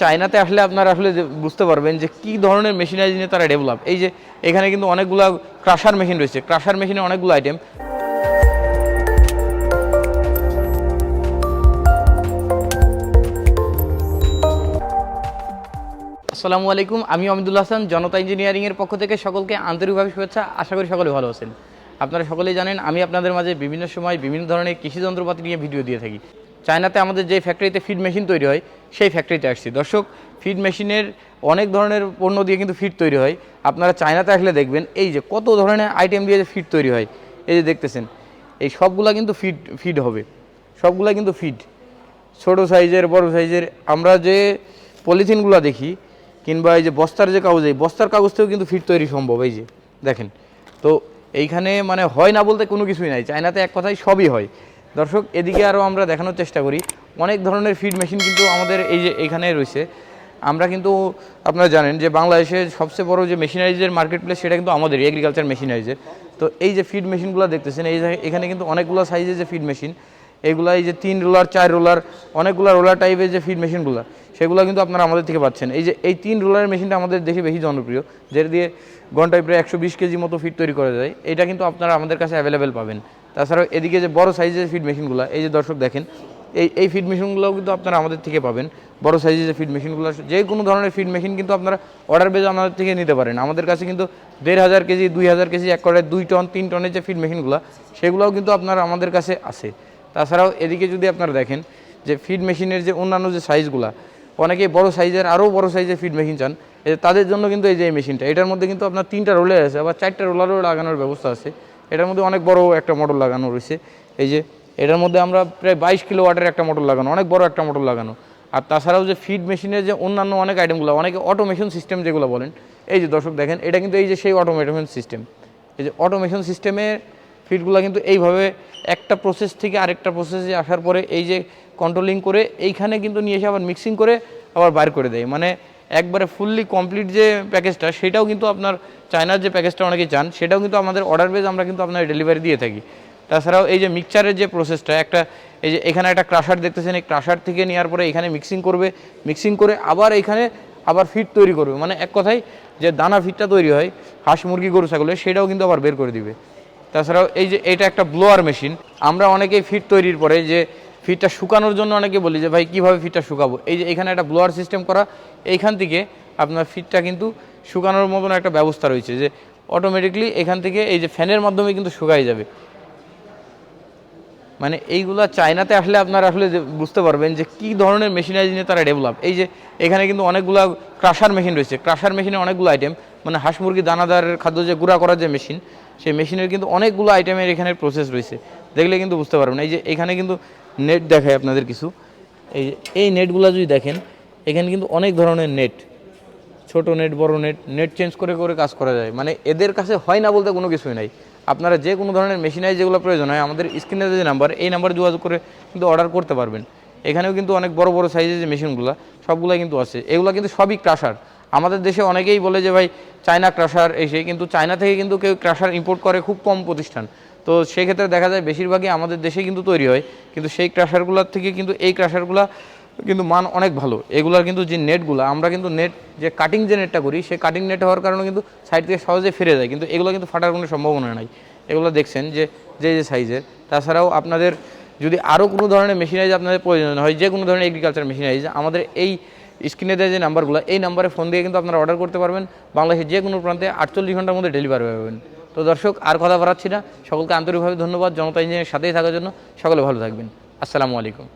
চায়নাতে আসলে আপনারা আসলে বুঝতে পারবেন যে কি ধরনের মেশিনারি নিয়ে তারা ডেভেলপ এই যে এখানে কিন্তু অনেকগুলো ক্রাশার মেশিন রয়েছে। ক্রাশার মেশিনে অনেকগুলো আইটেম আসসালামু আলাইকুম, আমি অমিদুল হাসান, জনতা ইঞ্জিনিয়ারিংয়ের পক্ষ থেকে সকলকে আন্তরিকভাবে শুভেচ্ছা। আশা করি সকলে ভালো আছেন। আপনারা সকলেই জানেন, আমি আপনাদের মাঝে বিভিন্ন সময় বিভিন্ন ধরনের কৃষি যন্ত্রপাতি নিয়ে ভিডিও দিয়ে থাকি। চায়নাতে আমাদের যে ফ্যাক্টরিতে ফিড মেশিন তৈরি হয়, সেই ফ্যাক্টরিতে আসছি। দর্শক ফিড মেশিনের অনেক ধরনের পণ্য দিয়ে কিন্তু ফিড তৈরি হয়। আপনারা চায়নাতে আসলে দেখবেন, এই যে কত ধরনের আইটেম দিয়ে যে ফিড তৈরি হয়, এই যে দেখতেছেন, এই সবগুলা কিন্তু ফিড ফিড হবে। সবগুলা কিন্তু ফিড ছোট সাইজের বড় সাইজের আমরা যে পলিথিনগুলো দেখি, কিংবা এই যে বস্তার যে কাগজ, এই বস্তার কাগজ থেকেও কিন্তু ফিট তৈরি সম্ভব, এই যে, দেখেন। তো এইখানে মানে হয় না বলতে কোনো কিছুই নাই। চায়নাতে এক কথায় সবই হয়। দর্শক, এদিকে আরও আমরা দেখানোর চেষ্টা করি। অনেক ধরনের ফিড মেশিন কিন্তু আমাদের এই যে এখানে রয়েছে। আমরা কিন্তু আপনারা জানেন যে বাংলাদেশের সবচেয়ে বড় যে মেশিনারিজের মার্কেট প্লেস সেটা কিন্তু আমাদের এগ্রিকালচার মেশিনারিজের তো এই যে ফিড মেশিনগুলো দেখতেছেন, এই এখানে কিন্তু অনেকগুলো সাইজের যে ফিড মেশিন এগুলা এই যে তিন রোলার চার রোলার অনেকগুলো রোলার টাইপের যে ফিড মেশিনগুলো সেগুলো কিন্তু আপনারা আমাদের থেকে পাচ্ছেন। এই যে এই তিন রোলারের মেশিনটা আমাদের দেশে বেশি জনপ্রিয়, যেটা দিয়ে ঘন্টায় প্রায় একশো বিশ কেজি মতো ফিট তৈরি করা যায়। এটা কিন্তু আপনারা আমাদের কাছে অ্যাভেলেবেল পাবেন। তাছাড়াও এদিকে যে বড় সাইজের ফিড মেশিনগুলো এই যে দর্শক দেখেন, এই এই ফিড মেশিনগুলোও কিন্তু আপনারা আমাদের থেকে পাবেন। বড় সাইজের যে ফিড মেশিনগুলো যে কোনো ধরনের ফিড মেশিন কিন্তু আপনারা অর্ডার বেজে আমাদের থেকে নিতে পারেন। আমাদের কাছে কিন্তু দেড় হাজার কেজি, দুই হাজার কেজি, এক করে দুই টন, তিন টনের যে ফিড মেশিনগুলো সেগুলোও কিন্তু আপনারা আমাদের কাছে আছে। তাছাড়াও এদিকে যদি আপনারা দেখেন যে ফিড মেশিনের যে অন্যান্য যে সাইজগুলো অনেকে বড় সাইজের, আরও বড় সাইজের ফিড মেশিন চান তাদের জন্য কিন্তু এই যে মেশিনটা এটার মধ্যে কিন্তু আপনার তিনটা রোলার আছে, আবার চারটা রোলারও লাগানোর ব্যবস্থা আছে। এটার মধ্যে অনেক বড় একটা মোটর লাগানো রয়েছে। এই যে, এটার মধ্যে আমরা প্রায় বাইশ কিলো ওয়াটের একটা মোটর লাগানো, অনেক বড় একটা মোটর লাগানো। আর তাছাড়াও যে ফিড মেশিনের যে অন্যান্য অনেক আইটেমগুলো অনেকে অটোমেশন সিস্টেম যেগুলো বলেন, এই যে দর্শক দেখেন, এটা কিন্তু এই যে সেই অটোমেশন সিস্টেম এই যে অটোমেশন সিস্টেমের ফিডগুলো কিন্তু এইভাবে একটা প্রসেস থেকে আরেকটা প্রসেসে আসার পরে এই যে কন্ট্রোলিং করে, এইখানে কিন্তু নিয়ে এসে আবার মিক্সিং করে আবার বার করে দেয়। মানে একবারে ফুললি কমপ্লিট যে প্যাকেজটা সেটাও কিন্তু আপনার চায়নার যে প্যাকেজটা অনেকে চান, সেটাও কিন্তু আমাদের অর্ডার বেজ আমরা কিন্তু আপনার ডেলিভারি দিয়ে থাকি। তাছাড়াও এই যে মিক্সচারের যে প্রসেসটা একটা এই যে এখানে একটা ক্রাশার দেখতেছেন, এই ক্রাশার থেকে নেওয়ার পরে এখানে মিক্সিং করবে মিক্সিং করে আবার এখানে আবার ফিট তৈরি করবে। মানে এক কথায় যে দানা ফিটটা তৈরি হয়, হাঁস, মুরগি, গরু, ছাগলের, সেটাও কিন্তু আবার বের করে দিবে। তাছাড়াও এই যে এটা একটা ব্লোয়ার মেশিন আমরা অনেকেই ফিট তৈরির পরে যে ফিটটা শুকানোর জন্য অনেকে বলি যে, ভাই, কীভাবে ফিটটা শুকাবো? এই যে এখানে একটা ব্লোয়ার সিস্টেম করা, এইখান থেকে আপনার ফিটটা কিন্তু শুকানোর মতন একটা ব্যবস্থা রয়েছে যে অটোমেটিকলি এখান থেকে এই যে ফ্যানের মাধ্যমে কিন্তু শুকাই যাবে। মানে এইগুলা চায়নাতে আসলে আপনারা আসলে বুঝতে পারবেন যে, কি ধরনের মেশিনারি নিয়ে তারা ডেভেলপ এই যে এখানে কিন্তু অনেকগুলো ক্রাশার মেশিন রয়েছে। ক্রাশার মেশিনে অনেকগুলো আইটেম মানে হাঁস মুরগি দানাদারের খাদ্য যে গুঁড়া করার যে মেশিন সেই মেশিনের কিন্তু অনেকগুলো আইটেমের এখানে প্রসেস রয়েছে। দেখলে কিন্তু বুঝতে পারবেন। এই যে এখানে কিন্তু নেট দেখায় আপনাদের কিছু। এই যে, এই নেটগুলো যদি দেখেন, এখানে কিন্তু অনেক ধরনের নেট ছোট নেট বড় নেট নেট চেঞ্জ করে করে কাজ করা যায়। মানে এদের কাছে হয় না বলতে কোনো কিছুই নাই। আপনারা যে কোনো ধরনের মেশিনারি যেগুলো প্রয়োজন হয়, আমাদের স্ক্রিনে যে নাম্বার এই নাম্বারে যোগাযোগ করে কিন্তু অর্ডার করতে পারবেন। এখানেও কিন্তু অনেক বড় বড় সাইজের যে মেশিনগুলো সবগুলো কিন্তু আছে। এগুলো কিন্তু সবই ক্রাশার আমাদের দেশে অনেকেই বলে যে, ভাই চায়না ক্রাশার এসে কিন্তু চায়না থেকে কিন্তু কেউ ক্রাশার ইম্পোর্ট করে খুব কম প্রতিষ্ঠান। তো সেক্ষেত্রে দেখা যায় বেশিরভাগই আমাদের দেশে কিন্তু তৈরি হয়। কিন্তু সেই ক্রাশারগুলোর থেকে কিন্তু এই ক্রাশারগুলো কিন্তু মান অনেক ভালো। এগুলার কিন্তু যে নেটগুলো, আমরা কিন্তু নেট, যে কাটিং যে নেটটা করি, সেই কাটিং নেট হওয়ার কারণে কিন্তু সাইড থেকে সহজে ফিরে যায়। কিন্তু এগুলো কিন্তু ফাটার কোনো সম্ভাবনা নাই। এগুলো দেখছেন যে যে যে সাইজের তাছাড়াও আপনাদের যদি আরও কোনো ধরনের মেশিনারিজ আপনাদের প্রয়োজন হয়, যে কোনো ধরনের এগ্রিকালচার মেশিনারিজ আমাদের এই স্ক্রিনে দেওয়া যে নাম্বারগুলো এই নাম্বারে ফোন দিয়ে কিন্তু আপনারা অর্ডার করতে পারবেন। বাংলাদেশের যে কোনো প্রান্তে আটচল্লিশ ঘণ্টার মধ্যে ডেলিভারি পাবেন। তো দর্শক, আর কথা বাড়াচ্ছি না। সকলকে আন্তরিকভাবে ধন্যবাদ। জনতা ইঞ্জিনিয়ারের সাথেই থাকার জন্য সকলে ভালো থাকবেন। আসসালামু আলাইকুম।